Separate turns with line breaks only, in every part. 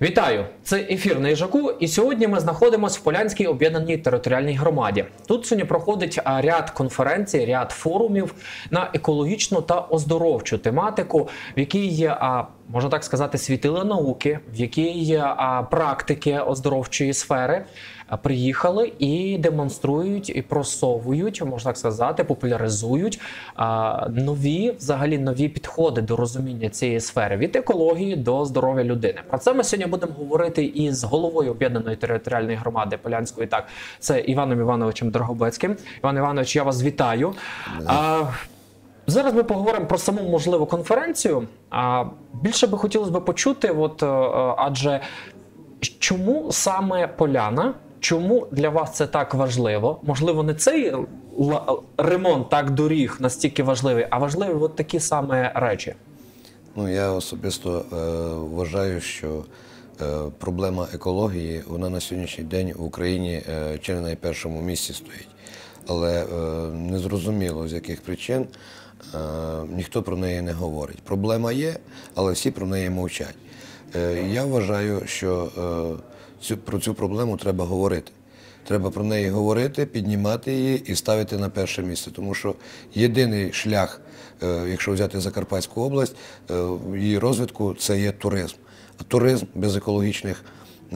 Вітаю! Це ефір на Іжаку, і сьогодні ми знаходимося в Полянській об'єднаній територіальній громаді. Тут сьогодні проходить ряд конференцій, ряд форумів на екологічну та оздоровчу тематику, в якій є, можна так сказати, світили науки, в якій є практики оздоровчої сфери. А, Приїхали і демонструють і просовують, можна так сказати, популяризують нові, взагалі нові підходи до розуміння цієї сфери від екології до здоров'я людини. Про це ми сьогодні будемо говорити із головою об'єднаної територіальної громади Полянської. Так, це Іваном Івановичем Дрогобецьким. Іван Іванович, я вас вітаю. А, Зараз ми поговоримо про саму можливу конференцію. А більше би хотілося б почути, от е, е, адже чому саме поляна? Чому для вас це так важливо? Можливо, не цей ремонт так доріг настільки важливий, а важливі от такі саме речі.
Ну, я особисто е, вважаю, що е, проблема екології вона на сьогоднішній день в Україні е, чи не на першому місці стоїть. Але е, незрозуміло з яких причин е, ніхто про неї не говорить. Проблема є, але всі про неї мовчать. Е, я вважаю, що е, цю, про цю проблему треба говорити. Треба про неї говорити, піднімати її і ставити на перше місце. Тому що єдиний шлях, е, якщо взяти Закарпатську область, е, її розвитку це є туризм. А туризм без екологічних,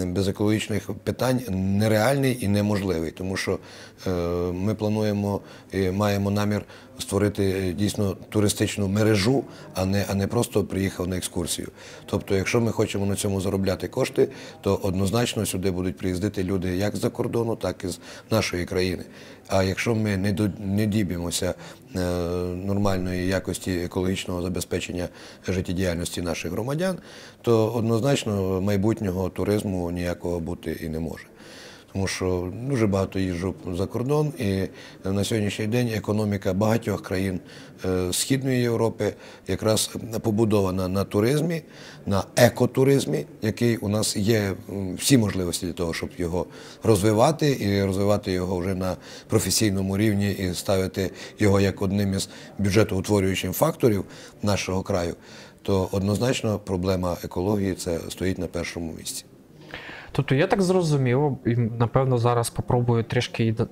без екологічних питань нереальний і неможливий. Тому що е, ми плануємо і маємо намір створити е, дійсно туристичну мережу, а не, а не просто приїхав на екскурсію. Тобто, якщо ми хочемо на цьому заробляти кошти, то однозначно сюди будуть приїздити люди як з-за кордону, так і з нашої країни. А якщо ми не, е, нормальної якості екологічного забезпечення життєдіяльності наших громадян, то однозначно майбутнього туризму ніякого бути і не може. Тому що дуже багато їжджу за кордон, і на сьогоднішній день економіка багатьох країн е, Східної Європи якраз побудована на туризмі, на екотуризмі, який у нас є всі можливості для того, щоб його розвивати і розвивати його вже на професійному рівні і ставити його як одним із бюджетоутворюючих факторів нашого краю, то однозначно проблема екології це стоїть на першому місці.
Тобто я так зрозумів, і напевно зараз попробую трішки, е,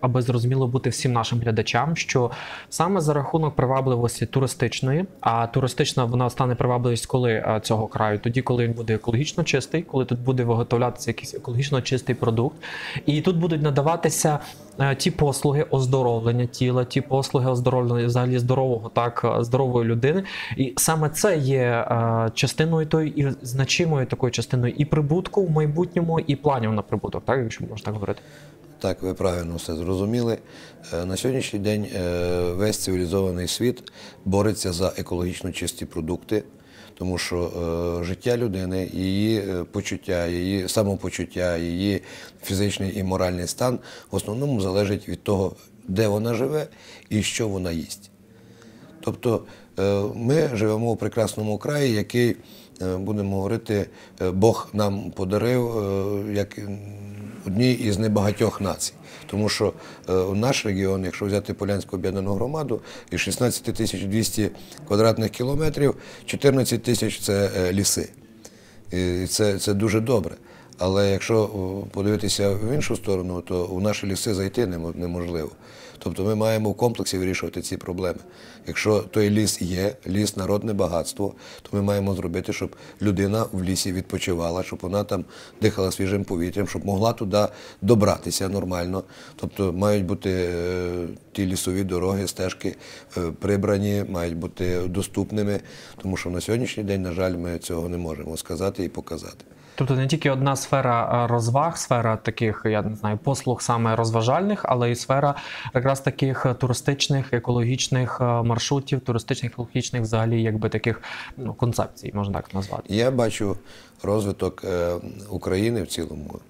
аби зрозуміло бути всім нашим глядачам, що саме за рахунок привабливості туристичної, а туристична вона стане привабливість коли е, цього краю, тоді, коли він буде екологічно чистий, коли тут буде виготовлятися якийсь екологічно чистий продукт, і тут будуть надаватися ті послуги оздоровлення тіла, ті послуги оздоровлення взагалі здорового, так е, здорової людини. І саме це є е, частиною тої і значимою такою частиною і прибутку в майбутньому, і планів на прибуток, так якщо можна так говорити.
Так, ви правильно все зрозуміли. Е, На сьогоднішній день е, весь цивілізований світ бореться за екологічно чисті продукти, тому що е, життя людини, її е, почуття, її самопочуття, її фізичний і моральний стан в основному залежить від того, де вона живе і що вона їсть. Тобто е, ми живемо у прекрасному краї, який, будемо говорити, е, Бог нам подарив е, як одній із небагатьох націй. Тому що е, наш регіон, якщо взяти Полянську об'єднану громаду, із 16 тисяч 200 квадратних кілометрів, 14 тисяч це е, ліси. І це, це дуже добре. Але якщо подивитися в іншу сторону, то в наші ліси зайти неможливо. Тобто ми маємо в комплексі вирішувати ці проблеми. Якщо той ліс є, ліс народне багатство, то ми маємо зробити, щоб людина в лісі відпочивала, щоб вона там дихала свіжим повітрям, щоб могла туди добратися нормально. Тобто мають бути е, ті лісові дороги, стежки е, прибрані, мають бути доступними, тому що на сьогоднішній день, на жаль, ми цього не можемо сказати і показати.
Тобто не тільки одна сфера розваг, сфера таких, я не знаю, послуг саме розважальних, але і сфера якраз таких туристичних, екологічних е, маршрутів, туристичних, екологічних, взагалі, якби таких ну, концепцій, можна так назвати.
Я бачу розвиток е, України в цілому.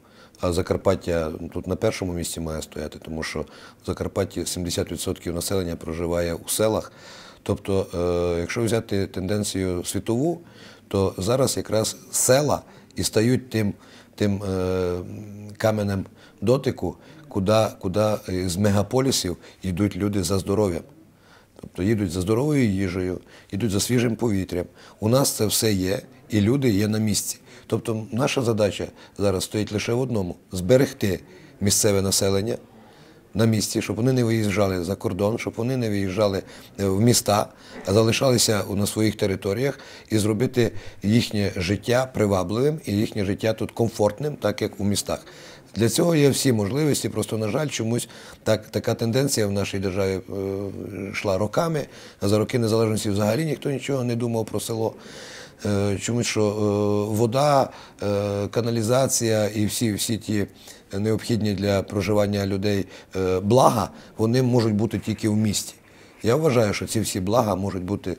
А Закарпаття тут на першому місці має стояти, тому що в Закарпатті 70% населення проживає у селах. Тобто, е, якщо взяти тенденцію світову, то зараз якраз села і стають тим, тим е, каменем дотику, куди, куди з мегаполісів йдуть люди за здоров'ям. Тобто їдуть за здоровою їжею, їдуть за свіжим повітрям. У нас це все є, і люди є на місці. Тобто наша задача зараз стоїть лише в одному зберегти місцеве населення на місці, щоб вони не виїжджали за кордон, щоб вони не виїжджали е, в міста, а залишалися на своїх територіях і зробити їхнє життя привабливим і їхнє життя тут комфортним, так як у містах. Для цього є всі можливості. Просто, на жаль, чомусь так, така тенденція в нашій державі е, йшла роками. А за роки незалежності взагалі ніхто нічого не думав про село. Е, Чомусь, що е, вода, е, каналізація і всі, всі ті необхідні для проживання людей блага, вони можуть бути тільки в місті. Я вважаю, що ці всі блага можуть бути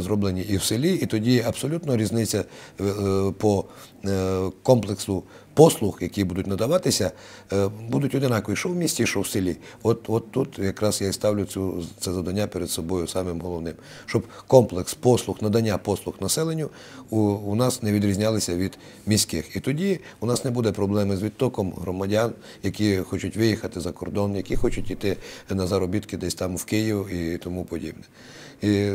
зроблені і в селі, і тоді абсолютно різниця е, е, по е, комплексу послуг, які будуть надаватися, е, будуть одинакові, що в місті, що в селі. От, от тут якраз я і ставлю цю, це завдання перед собою самим головним, щоб комплекс послуг, надання послуг населенню у, у нас не відрізнялися від міських. І тоді у нас не буде проблеми з відтоком громадян, які хочуть виїхати за кордон, які хочуть йти на заробітки десь там в Київ і тому подібне. І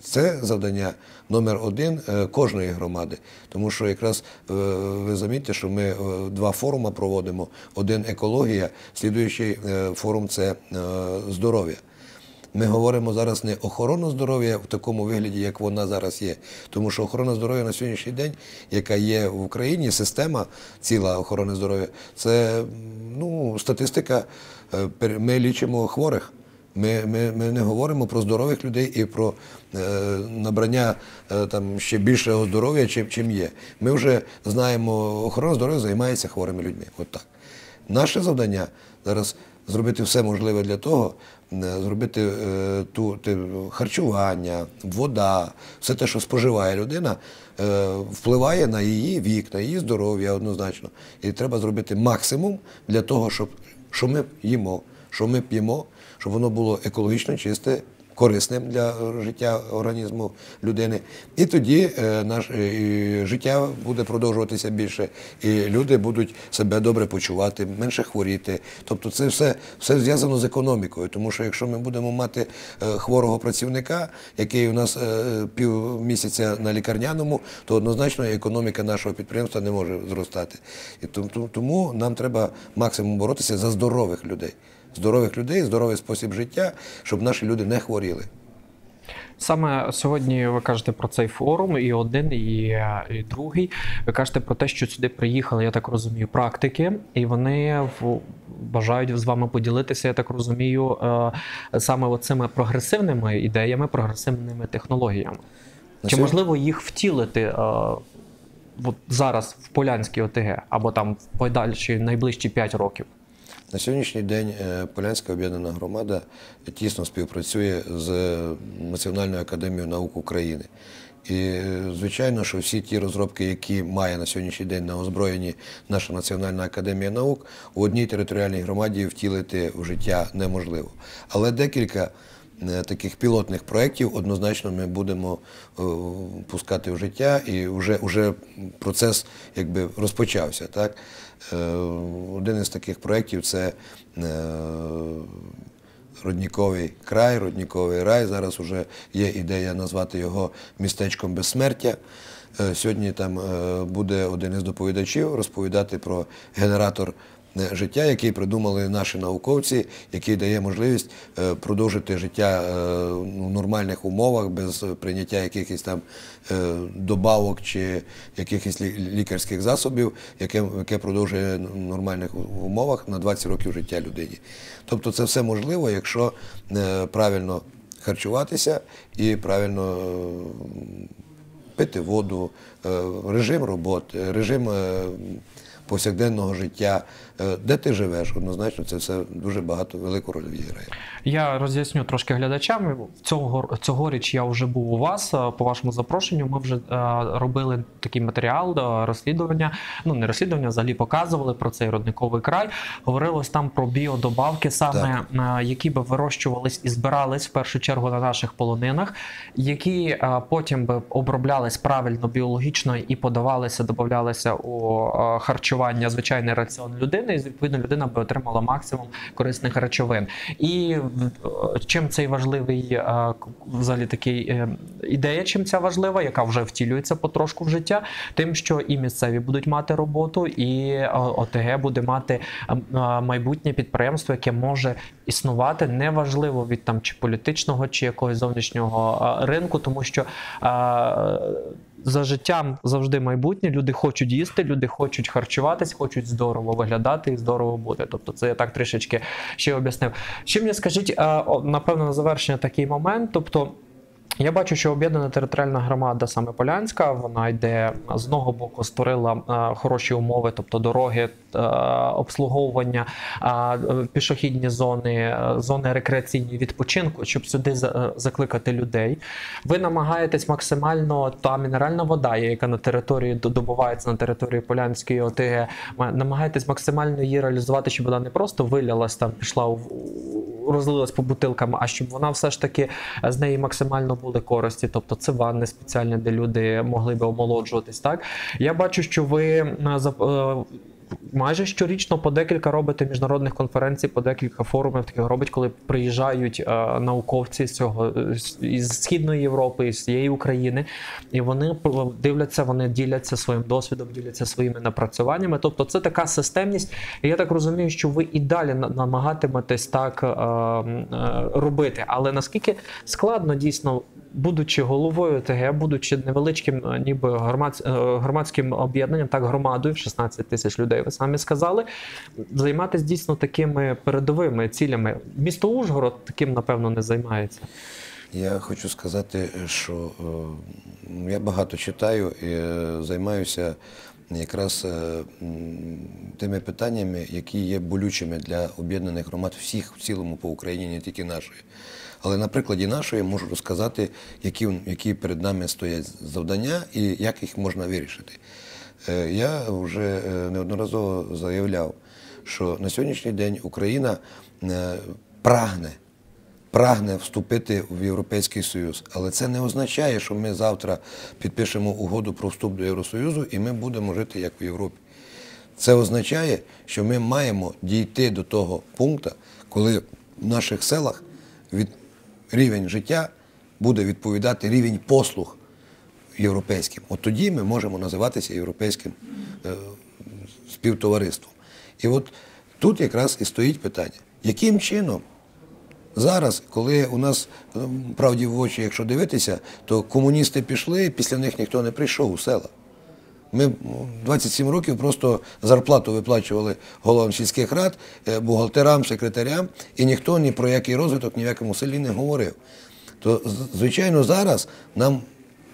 це завдання номер один е, кожної громади. Тому що якраз е, ви замітьте, що ми е, два форуми проводимо: один екологія, слідуючий форум це здоров'я. Ми говоримо зараз не охорону здоров'я в такому вигляді, як вона зараз є. Тому що охорона здоров'я на сьогоднішній день, яка є в Україні, система ціла охорони здоров'я, це ну, статистика. Ми лічимо хворих. Ми, ми, ми не говоримо про здорових людей і про е, набрання е, там ще більшого здоров'я, чим, чим є. Ми вже знаємо, охорона здоров'я займається хворими людьми. От так. Наше завдання зараз зробити все можливе для того, е, зробити е, ту те, харчування, вода, все те, що споживає людина, е, впливає на її вік, на її здоров'я однозначно. І треба зробити максимум для того, щоб що ми їмо, що ми п'ємо, щоб воно було екологічно чисте, корисним для е, життя організму людини. І тоді е, наш е, життя буде продовжуватися більше, і люди будуть себе добре почувати, менше хворіти. Тобто це все, все зв'язано з економікою. Тому що якщо ми будемо мати хворого працівника, який у нас е, півмісяця на лікарняному, то однозначно економіка нашого підприємства не може зростати. І тому, тому нам треба максимум боротися за здорових людей. Здорових людей, здоровий спосіб життя, щоб наші люди не хворіли.
Саме сьогодні ви кажете про цей форум, і один, і, і другий. Ви кажете про те, що сюди приїхали, я так розумію, практики, і вони в, бажають з вами поділитися, я так розумію, е, саме цими прогресивними ідеями, прогресивними технологіями. Чи можливо їх втілити е, от зараз в Полянській ОТГ або там в подальші найближчі 5 років?
На сьогоднішній день е, Полянська об'єднана громада тісно співпрацює з Національною академією наук України. І е, звичайно, що всі ті розробки, які має на сьогоднішній день на озброєнні наша Національна академія наук, у одній територіальній громаді втілити в життя неможливо. Але декілька е, таких пілотних проєктів однозначно ми будемо е, пускати в життя, і вже, вже процес якби розпочався. Так? Е, Один із таких проєктів це е, Родніковий край, Родніковий рай. Зараз вже є ідея назвати його містечком безсмертя. Е, Сьогодні там буде один із доповідачів розповідати про генератор життя, який придумали наші науковці, який дає можливість е, продовжити життя е, в нормальних умовах, без прийняття якихось там е, добавок чи якихось лікарських засобів, яке, яке продовжує в нормальних умовах на 20 років життя людині. Тобто це все можливо, якщо правильно харчуватися і правильно пити воду, режим роботи, режим повсякденного життя, де ти живеш, однозначно це все дуже багато велику роль відіграє.
Я роз'ясню трошки глядачам. Цього цьогоріч я вже був у вас е, по вашому запрошенню. Ми вже е, робили такий матеріал е, розслідування. Ну не розслідування, взагалі показували про цей родниковий край. Говорилось там про біодобавки, саме е, які би вирощувались і збирались в першу чергу на наших полонинах, які е, потім би оброблялись правильно біологічно і подавалися, додавалися у е, харчування звичайний раціон людини. Людини, і відповідно людина би отримала максимум корисних речовин. І е, чим цей важливий е, взагалі такий е, ідея, чим ця важлива, яка вже втілюється потрошку в життя, тим, що і місцеві будуть мати роботу, і ОТГ буде мати е, е, майбутнє підприємство, яке може існувати неважливо від там чи політичного, чи якогось зовнішнього ринку, тому що. За життям завжди майбутнє. Люди хочуть їсти, люди хочуть харчуватись, хочуть здорово виглядати і здорово бути. Тобто, це я так трішечки ще об'яснив. Ще мені скажіть, напевно, на завершення такий момент. Тобто, я бачу, що об'єднана територіальна громада саме Полянська, вона йде з одного боку, створила е, хороші умови, тобто дороги, е, обслуговування, е, пішохідні зони, зони рекреаційні відпочинку, щоб сюди за- закликати людей. Ви намагаєтесь максимально та мінеральна вода, яка на території до- добувається на території Полянської ОТГ, ма- намагаєтесь максимально її реалізувати, щоб вона не просто вилялась там, пішла розлилась по бутилкам, а щоб вона все ж таки з неї максимально були користі. Тобто це ванни спеціальні, де люди могли би омолоджуватись. Так я бачу, що ви на за- е, Майже щорічно по декілька робите міжнародних конференцій, по декілька форумів таких робить, коли приїжджають е, науковці з цього із східної Європи, із цієї України, і вони дивляться, вони діляться своїм досвідом, діляться своїми напрацюваннями. Тобто, це така системність. І я так розумію, що ви і далі намагатиметесь так е, е, робити. Але наскільки складно дійсно, будучи головою ТГ, будучи невеличким, е, ніби е, громадським об'єднанням, так громадою, 16 тисяч людей, ви самі сказали, займатися дійсно такими передовими цілями. Місто Ужгород таким, напевно, не займається.
Я хочу сказати, що е, я багато читаю і займаюся якраз е, тими питаннями, які є болючими для об'єднаних громад всіх в цілому по Україні, не тільки нашої. Але на прикладі нашої можу розказати, які, які перед нами стоять завдання і як їх можна вирішити. Е, Я вже е, неодноразово заявляв, що на сьогоднішній день Україна е, прагне прагне вступити в Європейський Союз. Але це не означає, що ми завтра підпишемо угоду про вступ до Євросоюзу і ми будемо жити як в Європі. Це означає, що ми маємо дійти до того пункту, коли в наших селах від рівень життя буде відповідати рівень послуг європейським. От тоді ми можемо називатися європейським е, співтовариством. І от тут якраз і стоїть питання, яким чином Зараз, коли у нас ем, правді в очі, якщо дивитися, то комуністи пішли, після них ніхто не прийшов у села. Ми м, 27 років просто зарплату виплачували головам сільських рад, е, бухгалтерам, секретарям, і ніхто ні про який розвиток ні в якому селі не говорив. То, звичайно, зараз нам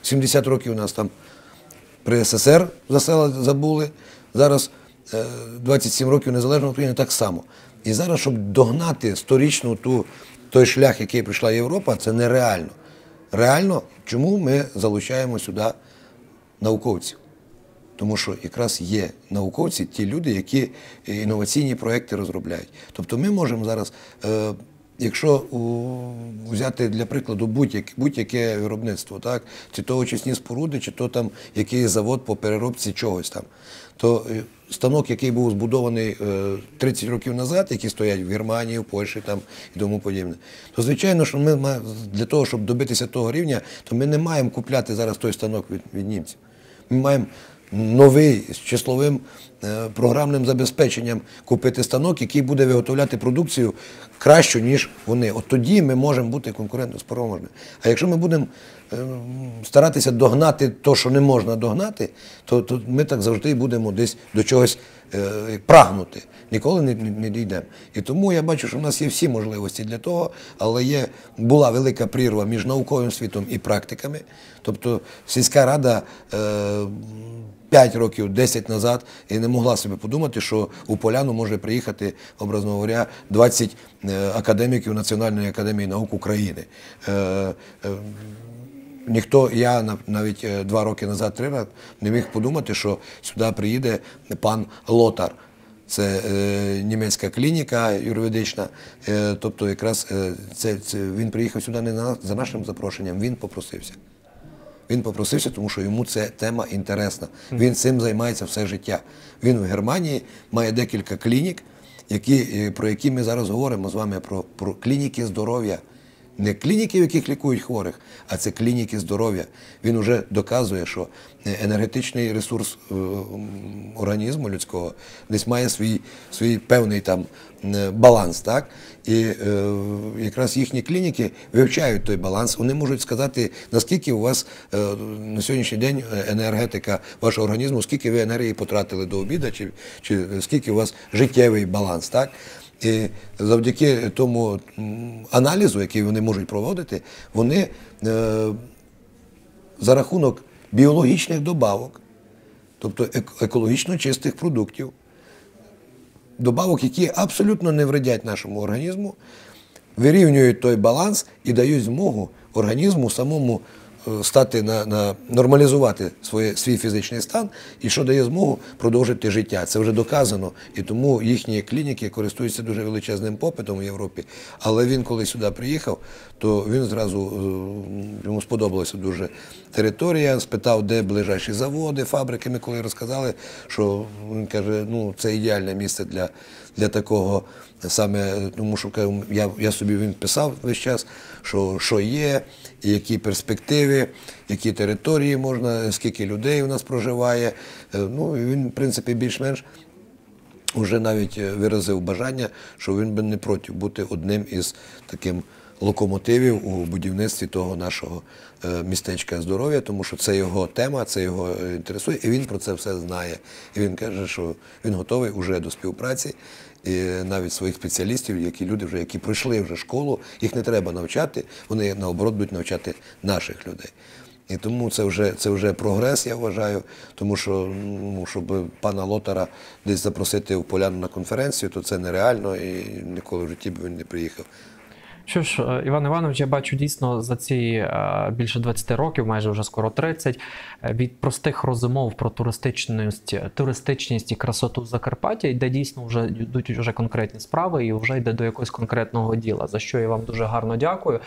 70 років у нас там при СССР за села забули. Зараз е, 27 років незалежної України так само. І зараз, щоб догнати сторічну ту, той шлях, який прийшла Європа, це нереально. Реально, чому ми залучаємо сюди науковців? Тому що якраз є науковці, ті люди, які інноваційні проекти розробляють. Тобто ми можемо зараз, е, якщо взяти для прикладу будь-яке, будь-яке виробництво, так, чи то очисні споруди, чи то там якийсь завод по переробці чогось там, то е, станок, який був збудований е, 30 років назад, які стоять в Германії, в Польщі там, і тому подібне, то звичайно, що ми для того, щоб добитися того рівня, то ми не маємо купляти зараз той станок від, від німців. Ми маємо новий з числовим е, програмним забезпеченням купити станок, який буде виготовляти продукцію кращу, ніж вони. От тоді ми можемо бути конкурентоспроможними. А якщо ми будемо е, старатися догнати те, що не можна догнати, то, то ми так завжди будемо десь до чогось е, прагнути. Ніколи не, не, не дійдемо. І тому я бачу, що в нас є всі можливості для того, але є, була велика прірва між науковим світом і практиками. Тобто сільська рада е, 5 років, 10 назад і не могла собі подумати, що у Поляну може приїхати, образно говоря, 20 е, академіків Національної академії наук України. Е, е, Ніхто, я навіть два роки назад, три роки, не міг подумати, що сюди приїде пан Лотар. Це е, німецька клініка юридична. Е, тобто, якраз е, це, це він приїхав сюди не за нашим запрошенням, він попросився. Він попросився, тому що йому ця тема інтересна. Він цим займається все життя. Він в Германії має декілька клінік, які, е, про які ми зараз говоримо з вами про, про клініки здоров'я. Не клініки, в яких лікують хворих, а це клініки здоров'я. Він вже доказує, що е, енергетичний ресурс е, організму людського десь має свій, свій певний там баланс. Так? І е, якраз їхні клініки вивчають той баланс. Вони можуть сказати, наскільки у вас е, на сьогоднішній день е, енергетика вашого організму, скільки ви енергії потратили до обіду, чи, чи скільки у вас життєвий баланс. Так? І завдяки тому аналізу, який вони можуть проводити, вони е, за рахунок біологічних добавок, тобто ек- екологічно чистих продуктів, добавок, які абсолютно не вредять нашому організму, вирівнюють той баланс і дають змогу організму самому стати на, на нормалізувати своє, свій фізичний стан, і що дає змогу продовжити життя. Це вже доказано, і тому їхні клініки користуються дуже величезним попитом в Європі. Але він, коли сюди приїхав, то він зразу е, йому сподобалася дуже територія, спитав, де ближайші заводи, фабрики. Ми коли розказали, що він каже, ну це ідеальне місце для, для такого. Саме тому, що я, я собі він писав весь час, що, що є, які перспективи, які території можна, скільки людей у нас проживає. Е, Ну, він, в принципі, більш-менш вже навіть е, виразив бажання, що він би не проти бути одним із таким локомотивів у будівництві того нашого е, містечка здоров'я, тому що це його тема, це його е, інтересує, і він про це все знає. І він каже, що він готовий уже до співпраці. І навіть своїх спеціалістів, які люди вже які пройшли вже школу, їх не треба навчати, вони наоборот будуть навчати наших людей. І тому це вже це вже прогрес, я вважаю. Тому що ну, щоб пана Лотара десь запросити в поляну на конференцію, то це нереально і ніколи в житті б він не приїхав.
Що ж, е, Іван Іванович, я бачу дійсно за ці е, більше 20 років, майже вже скоро 30, е, від простих розмов про туристичність, туристичність і красоту Закарпаття йде дійсно вже йдуть вже конкретні справи і вже йде до якогось конкретного діла. За що я вам дуже гарно дякую.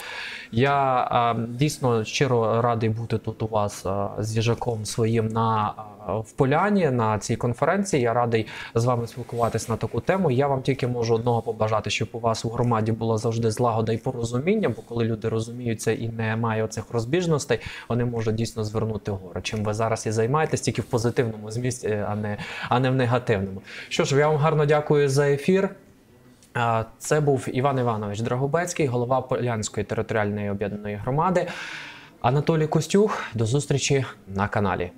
Я дійсно щиро радий бути тут у вас з їжаком своїм на в поляні на цій конференції. Я радий з вами спілкуватись на таку тему. Я вам тільки можу одного побажати, щоб у вас у громаді було завжди злагода і порозуміння, бо коли люди розуміються і немає оцих розбіжностей, вони можуть дійсно звернути вгору. Чим ви зараз і займаєтесь, тільки в позитивному змісті, а не, а не в негативному. Що ж, я вам гарно дякую за ефір. Це був Іван Іванович Драгобецький, голова Полянської територіальної об'єднаної громади. Анатолій Костюх. До зустрічі на каналі.